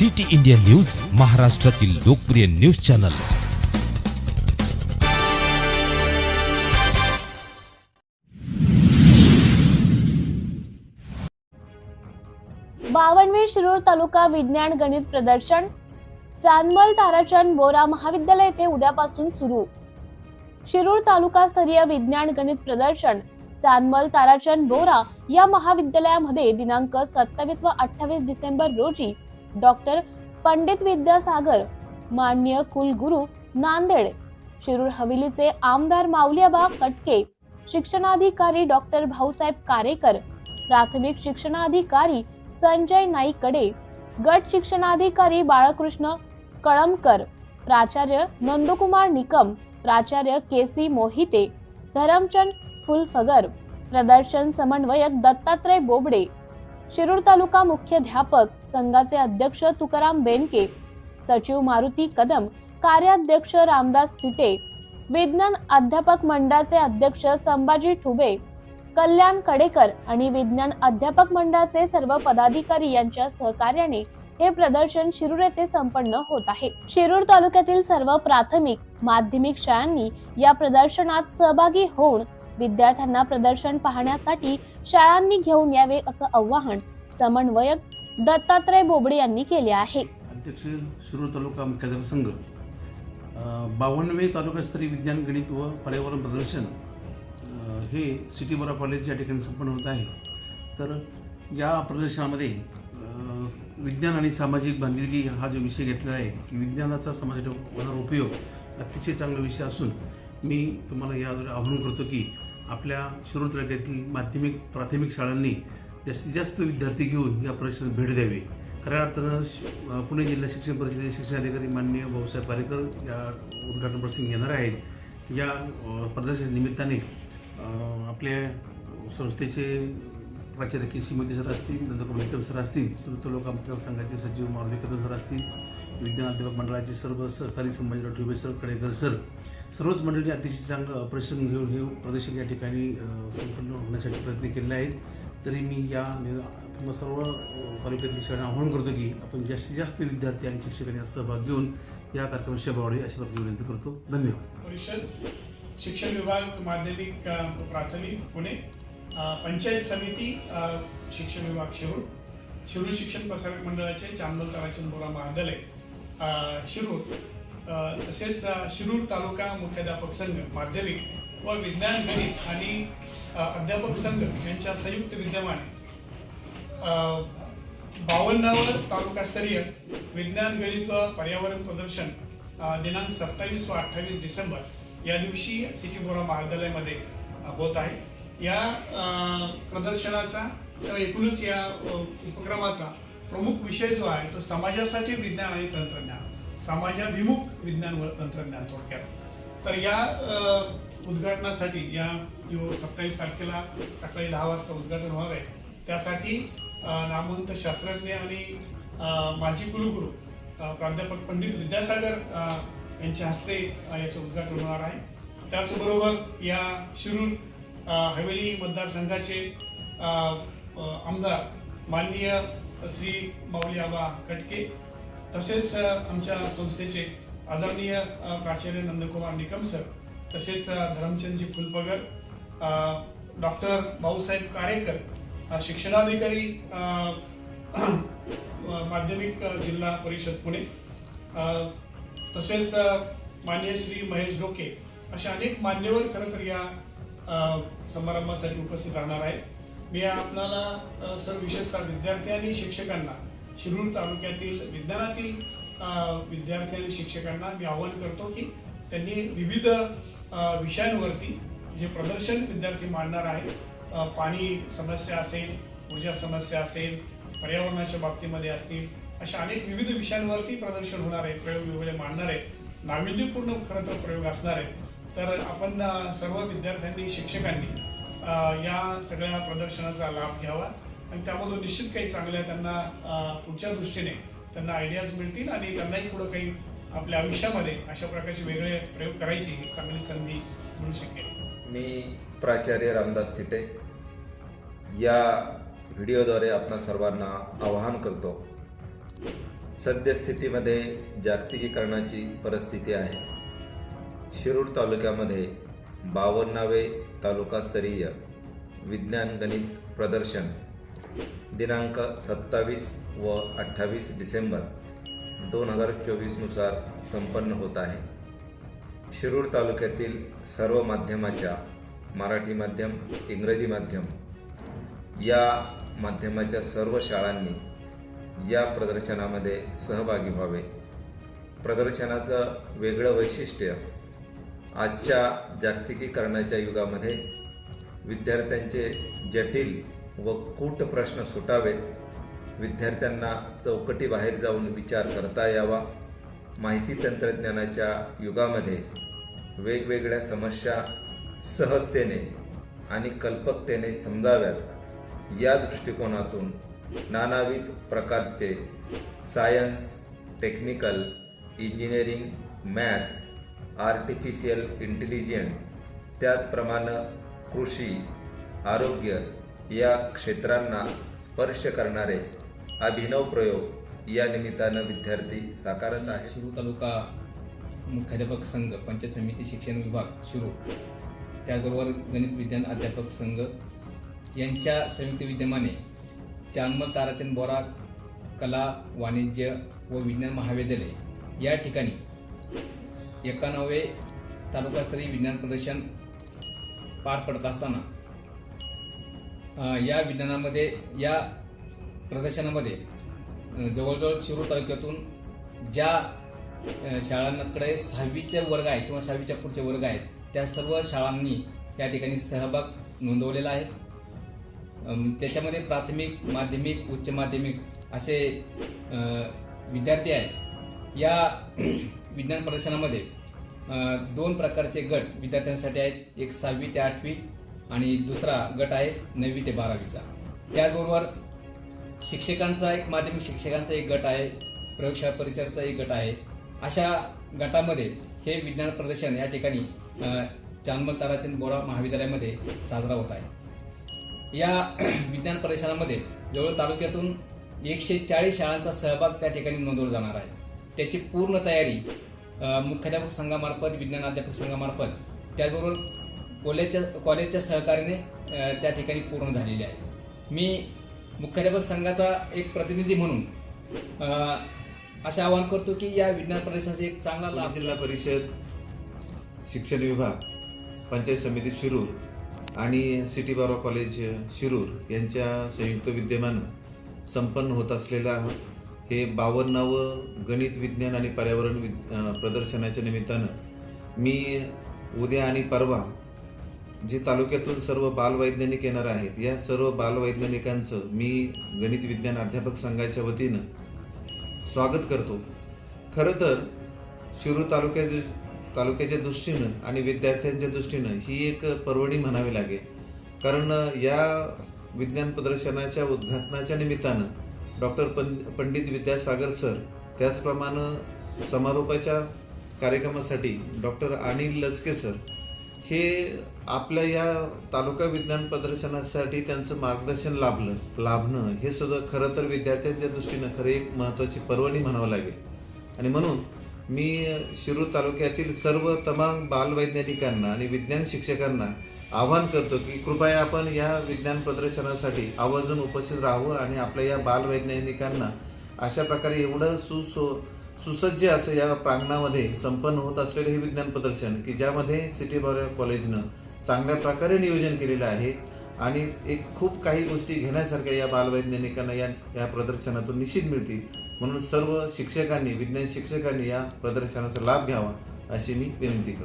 City India news महाराष्ट्रातील लोकप्रिय news channel. बावनवे शिरूर तालुका विज्ञान गणित प्रदर्शन चांदमल ताराचंद बोरा महाविद्यालय येथे उद्यापासून सुरू. शिरूर तालुकास्तरीय विज्ञान गणित प्रदर्शन चांदमल ताराचंद बोरा या महाविद्यालयामध्ये दिनांक सत्तावीस व अठ्ठावीस डिसेंबर रोजी डॉक्टर पंडित विद्यासागर मान्य कुलगुरू नांदेड शिरूर हवेलीचे आमदार माऊलियाबा कटके शिक्षणाधिकारी डॉक्टर भाऊसाहेब कारेकर प्राथमिक शिक्षणाधिकारी संजय नाईककडे गट शिक्षणाधिकारी बाळकृष्ण कळमकर प्राचार्य नंदकुमार निकम प्राचार्य के सी मोहिते धरमचंद फुलफगर प्रदर्शन समन्वयक दत्तात्रय बोबडे शिरूर तालुका मुख्याध्यापक संघाचे अध्यक्ष तुकाराम बेनके सचिव मारुती कदम कार्याध्यक्ष रामदास तिटे विज्ञान अध्यापक मंडळाचे अध्यक्ष संभाजी ठुबे कल्याण कडेकर आणि विज्ञान अध्यापक मंडळाचे सर्व पदाधिकारी यांच्या सहकार्याने हे प्रदर्शन शिरूर येथे संपन्न होत आहे. शिरूर तालुक्यातील सर्व प्राथमिक माध्यमिक शाळांनी या प्रदर्शनात सहभागी होऊन विद्यार्थ्यांना प्रदर्शन पाहण्यासाठी शाळांनी घेऊन यावे असं आवाहन समन्वयक दत्तात्रय बोबडे यांनी केले आहे. अध्यक्ष शिरूर तालुका मुख्याध्यापक संघ. बावन्नवे तालुकास्तरीय विज्ञान गणित व पर्यावरण प्रदर्शन हे सिटी बोरा कॉलेज या ठिकाणी संपन्न होत आहे. तर या प्रदर्शनामध्ये विज्ञान आणि सामाजिक बांधिलकी हा जो विषय घेतलेला आहे की विज्ञानाचा समाजात होणार उपयोग अतिशय चांगला विषय असून मी तुम्हाला यावर आवाहन करतो की आपल्या शिरूर तालुक्यातील माध्यमिक प्राथमिक शाळांनी जास्तीत जास्त विद्यार्थी घेऊन या परिषदेत भेट द्यावी. खऱ्या अर्थानं पुणे जिल्हा शिक्षण परिषदेचे शिक्षणाधिकारी माननीय भाऊसाहेब पारेकर या उद्घाटन प्रसंगी येणार आहेत. या पदाच्या निमित्ताने आपल्या संस्थेचे प्राचार्य के सी मोदी सर असतील नंतर विक्रम सर असतील चतुर्थ लोका संघाचे सचिव मारुती कदम सर असतील विज्ञान अध्यापक मंडळाचे सर्व सहकारी संभाजीराव ठुबे सर कडेकर सर सर्वच मंडळी अतिशय चांगलं प्रदर्शन घेऊन हे प्रदर्शन या ठिकाणी संपन्न होण्यासाठी प्रयत्न केलेले आहेत. तरी मी या तुम्हाला सर्व अ, तालुक्यातील आवाहन करतो की आपण जास्तीत जास्त विद्यार्थी आणि शिक्षकांनी सहभाग घेऊन या कार्यक्रमात सहभाग व्हावे अशी प्रकारची विनंती करतो. धन्यवाद. परिषद शिक्षण विभाग माध्यमिक प्राथमिक पुणे पंचायत समिती शिक्षण विभाग शिरूर शिरूर शिक्षण प्रसारक मंडळाचे चांदल ताराचंद बोरा महाविद्यालय शिरूर तसेच शिरूर तालुका मुख्याध्यापक संघ माध्यमिक व विज्ञान गणित आणि अध्यापक संघ यांच्या संयुक्त विद्यमाने बावन्नावर तालुकास्तरीय विज्ञान गणित व पर्यावरण प्रदर्शन दिनांक सत्तावीस व अठ्ठावीस डिसेंबर या दिवशी सिटी बोरा महाविद्यालयामध्ये होत आहे. या प्रदर्शनाचा किंवा एकूणच या उपक्रमाचा प्रमुख विषय जो आहे तो समाजासाठी विज्ञान आणि तंत्रज्ञान समाजाभिमुख विज्ञान व तंत्रज्ञान थोडक्यात. तर या उद्घाटनासाठी या जो सत्तावीस तारखेला सकाळी दहा वाजता उद्घाटन होणार आहे त्यासाठी नामवंत शास्त्रज्ञ आणि माजी कुलगुरू प्राध्यापक पंडित विद्यासागर यांच्या हस्ते याचं उद्घाटन होणार आहे. त्याचबरोबर या शिरूर हवेली मतदारसंघाचे आमदार माननीय श्री माऊली आबा कटके तसेच आमच्या संस्थेचे आदरणीय प्राचार्य नंदकुमार निकम सर तसेच धरमचंदजी फुलपगर डॉक्टर भाऊसाहेब कारेकर शिक्षणाधिकारी माध्यमिक जिल्हा परिषद पुणे तसेच मान्य श्री महेश डोके असे अनेक मान्यवर खरं तर या समारंभासाठी उपस्थित राहणार आहेत. मी आपणाला सर विशेषतः विद्यार्थी आणि शिक्षकांना शिरूर तालुक्यातील विज्ञानातील विद्यार्थी आणि शिक्षकांना मी आवाहन करतो की त्यांनी विविध विषयांवरती जे प्रदर्शन विद्यार्थी मांडणार आहेत पाणी समस्या असेल ऊर्जा समस्या असेल पर्यावरणाच्या बाबतीमध्ये असतील अशा अनेक विविध विषयांवरती प्रदर्शन होणार आहे प्रयोग वेगवेगळे मांडणार आहेत नाविन्यपूर्ण खरं तर प्रयोग असणार आहे तर आपण सर्व विद्यार्थ्यांनी शिक्षकांनी या सगळ्या प्रदर्शनाचा लाभ घ्यावा आणि त्यामधून निश्चित काही चांगल्या त्यांना पुढच्या दृष्टीने त्यांना आयडियाज मिळतील आणि त्यांनाही पुढं काही आपल्या आयुष्यामध्ये अशा प्रकारचे वेगळे प्रयोग करायची एक चांगली संधी मिळू शकेल. मी प्राचार्य रामदास तिटे या व्हिडिओद्वारे आपणा सर्वांना आवाहन करतो सद्यस्थितीमध्ये जागतिकीकरणाची परिस्थिती आहे. शिरूर तालुक्यामध्ये बावन्नावे तालुकास्तरीय विज्ञान गणित प्रदर्शन दिनांक सत्तावीस व अठ्ठावीस डिसेंबर दोन हजार चोवीसनुसार संपन्न होत आहे. शिरूर तालुक्यातील सर्व माध्यमाच्या मराठी माध्यम इंग्रजी माध्यम या माध्यमाच्या सर्व शाळांनी या प्रदर्शनामध्ये सहभागी व्हावे. प्रदर्शनाचं वेगळं वैशिष्ट्य आजच्या जागतिकीकरणाच्या युगामध्ये विद्यार्थ्यांचे जटिल व कूट प्रश्न सुटावेत. विद्यार्थ्यांना चौकटीबाहेर जाऊन विचार करता यावा. माहिती तंत्रज्ञानाच्या युगामध्ये वेगवेगळ्या समस्या सहजतेने आणि कल्पकतेने समजाव्यात. या दृष्टिकोनातून नानाविध प्रकारचे science technical engineering math artificial intelligent त्याचप्रमाणे कृषी आरोग्य या क्षेत्रांना स्पर्श करणारे अभिनव प्रयोग या निमित्तानं विद्यार्थी साकारत आहे शिरू तालुका मुख्याध्यापक संघ पंचायत समिती शिक्षण विभाग शिरू त्याबरोबर गणित विज्ञान अध्यापक संघ यांच्या संयुक्त विद्यमाने चांदमल ताराचंद बोरा कला वाणिज्य व विज्ञान महाविद्यालय या ठिकाणी एकानवे तालुकास्तरीय विज्ञान प्रदर्शन पार पडत असताना या विज्ञानामध्ये या प्रदर्शनामध्ये जवळजवळ शिरूर तालुक्यातून ज्या शाळांकडे सहावीचे वर्ग आहेत किंवा सहावीच्या पुढचे वर्ग आहेत त्या सर्व शाळांनी त्या ठिकाणी सहभाग नोंदवलेला आहे. त्याच्यामध्ये प्राथमिक माध्यमिक उच्च माध्यमिक असे विद्यार्थी आहेत. या विज्ञान प्रदर्शनामध्ये दोन प्रकारचे गट विद्यार्थ्यांसाठी आहेत. एक सहावी ते आठवी आणि दुसरा गट आहे नववी ते बारावीचा. त्याचबरोबर शिक्षकांचा एक माध्यमिक शिक्षकांचा एक गट आहे प्रयोगशाळा परिसरचा एक गट आहे. अशा गटामध्ये हे विज्ञान प्रदर्शन या ठिकाणी चांदमल ताराचंद बोरा महाविद्यालयामध्ये साजरा होत आहे. या विज्ञान प्रदर्शनामध्ये जवळ तालुक्यातून एकशे चाळीस शाळांचा सहभाग त्या ठिकाणी नोंदवला जाणार आहे. त्याची पूर्ण तयारी मुख्याध्यापक संघामार्फत विज्ञान अध्यापक संघामार्फत त्याचबरोबर कॉलेजच्या कॉलेजच्या सहकार्याने त्या ठिकाणी पूर्ण झालेली आहे. मी मुख्याध्यापक संघाचा एक प्रतिनिधी म्हणून असे आवाहन करतो की या विज्ञान प्रदर्शनाचा एक चांगला लाभ जिल्हा परिषद शिक्षण विभाग पंचायत समिती शिरूर आणि सिटी बारो कॉलेज शिरूर यांच्या संयुक्त विद्यमानं संपन्न होत असलेला हे बावन्नावं गणित विज्ञान आणि पर्यावरण विद प्रदर्शनाच्या निमित्तानं मी उद्या आणि परवा जे तालुक्यातून सर्व बालवैज्ञानिक येणार आहेत या सर्व बालवैज्ञानिकांचं मी गणित विज्ञान अध्यापक संघाच्या वतीनं स्वागत करतो. खरं तर शिरूर तालुक्या तालुक्याच्या दृष्टीनं आणि विद्यार्थ्यांच्या दृष्टीनं ही एक पर्वणी म्हणावी लागेल. कारण या विज्ञान प्रदर्शनाच्या उद्घाटनाच्या निमित्तानं डॉक्टर पं पंडित विद्यासागर सर त्याचप्रमाणे समारोपाच्या कार्यक्रमासाठी डॉक्टर अनिल लचके सर हे आपल्या या तालुका विज्ञान प्रदर्शनासाठी त्यांचं मार्गदर्शन लाभलं लाभणं हे सगळं खरं तर विद्यार्थ्यांच्या दृष्टीनं खरं एक महत्त्वाची पर्वणी म्हणावं लागेल. आणि म्हणून मी शिरूर तालुक्यातील सर्व तमाम बालवैज्ञानिकांना आणि विज्ञान शिक्षकांना आवाहन करतो की कृपया आपण या विज्ञान प्रदर्शनासाठी आवर्जून उपस्थित राहावं आणि आपल्या या बालवैज्ञानिकांना अशा प्रकारे एवढं सुसो सुसज्ज असं या प्रांगणामध्ये संपन्न होत असलेले हे विज्ञान प्रदर्शन की ज्यामध्ये सिटी बार कॉलेजनं चांगल्या प्रकारे नियोजन केलेलं आहे आणि एक खूप काही गोष्टी घेण्यासारख्या या बालवैज्ञानिकांना या या प्रदर्शनातून निश्चित मिळतील. म्हणून सर्व शिक्षकांनी विज्ञान शिक्षकांनी या प्रदर्शनाचा लाभ घ्यावा अशी मी विनंती करतो.